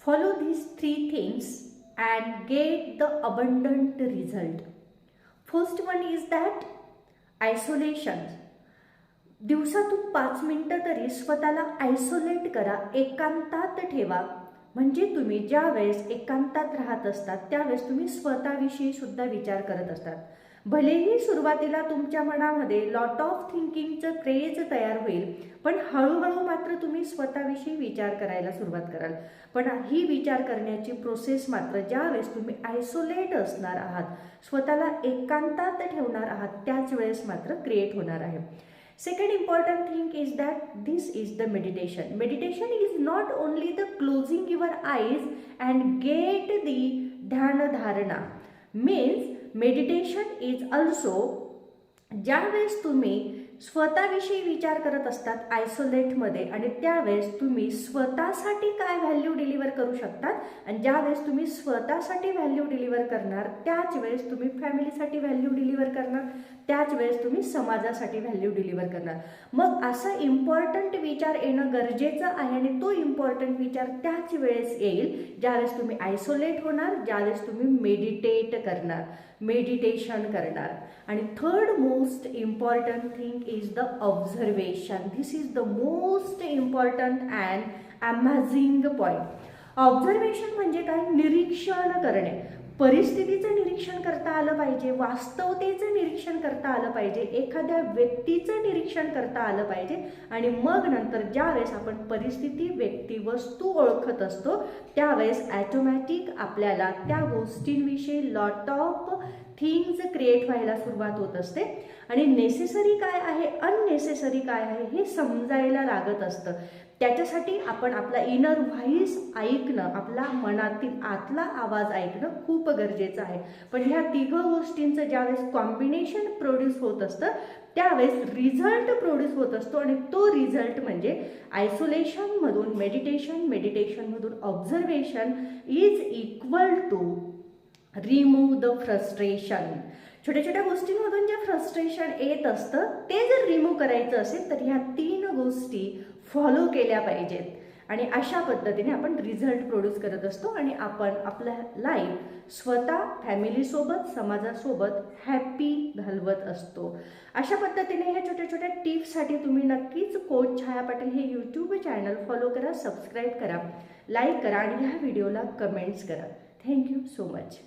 Follow these three things and get the abundant result. First one is that isolation. दिवसातून पाच मिनिटं तरी स्वतःला आयसोलेट करा एकांतात ठेवा म्हणजे तुम्ही ज्या वेळेस एकांतात राहत असतात त्यावेळेस तुम्ही स्वतःविषयी सुद्धा विचार करत असतात भलेही सुरुवातीला तुमच्या मनामध्ये लॉट ऑफ थिंकिंगचं क्रेज तयार होईल पण हळूहळू मात्र तुम्ही स्वतःविषयी विचार करायला सुरुवात कराल. पण ही विचार करण्याची प्रोसेस मात्र ज्यावेळेस तुम्ही आयसोलेट असणार आहात स्वतःला एकांतात ठेवणार आहात त्याच वेळेस मात्र क्रिएट होणार आहे. Second important thing is that this is the meditation meditation is not only the closing your eyes and get the ध्यानधारणा मीन्स मेडिटेशन इज अल्सो ज्यावेळेस तुम्ही स्वतःविषयी विचार करत असतात आयसोलेटमध्ये आणि त्यावेळेस तुम्ही स्वतःसाठी काय व्हॅल्यू डिलिव्हर करू शकतात? आणि ज्यावेळेस तुम्ही स्वतःसाठी व्हॅल्यू डिलिव्हर करणार त्याच वेळेस तुम्ही फॅमिलीसाठी व्हॅल्यू डिलिव्हर करणार त्याच वेळेस तुम्ही समाजासाठी व्हॅल्यू डिलिव्हर करणार. मग असा इम्पॉर्टंट विचार येणं गरजेचं आहे आणि तो इम्पॉर्टंट विचार त्याच वेळेस येईल ज्यावेळेस तुम्ही आयसोलेट होणार ज्यावेळेस तुम्ही मेडिटेट करणार मेडिटेशन करणार. आणि third most important thing is the observation this is the most important and amazing point observation म्हणजे काय? निरीक्षण करणे. परिस्थितीचं निरीक्षण करता आलं पाहिजे. वास्तवतेचं निरीक्षण करता आलं पाहिजे एखाद्या व्यक्तीचं निरीक्षण करता आलं पाहिजे आणि मग नंतर ज्यावेळेस आपण परिस्थिती व्यक्ती वस्तू ओळखत असतो त्यावेळेस ॲटोमॅटिक आपल्याला त्या गोष्टींविषयी लॉट ऑफ थिंग्ज क्रिएट व्हायला सुरुवात होत असते. आणि नेसेसरी काय आहे अननेसेसरी काय आहे हे समजायला लागत असतं. त्याच्यासाठी आपण आपला इनर व्हॉइस ऐकणं आपला मनातील आतला आवाज ऐकणं खूप गरजेचं आहे. पण ह्या तिघं गोष्टींचं ज्यावेळेस कॉम्बिनेशन प्रोड्यूस होत असतं त्यावेळेस रिझल्ट प्रोड्यूस होत असतो आणि तो रिझल्ट म्हणजे आयसोलेशनमधून meditation मेडिटेशनमधून observation is equal to remove the frustration छोट्या छोट्या गोष्टींमधून जे फ्रस्ट्रेशन येत असतं ते जर रिमूव्ह करायचं असेल तर ह्या तीन गोष्टी फॉलो केल्या पाहिजेत. आणि अशा पद्धतीने आपण रिझल्ट प्रोड्यूस करत असतो आणि आपण आपलं लाईफ स्वतः फॅमिलीसोबत समाजासोबत हॅपी घालवत असतो. अशा पद्धतीने ह्या छोट्या छोट्या टिप्ससाठी तुम्ही नक्कीच कोच छाया पाटील हे यूट्यूब चॅनल फॉलो करा सबस्क्राईब करा लाईक करा आणि ह्या व्हिडिओला कमेंट्स करा. Thank you so much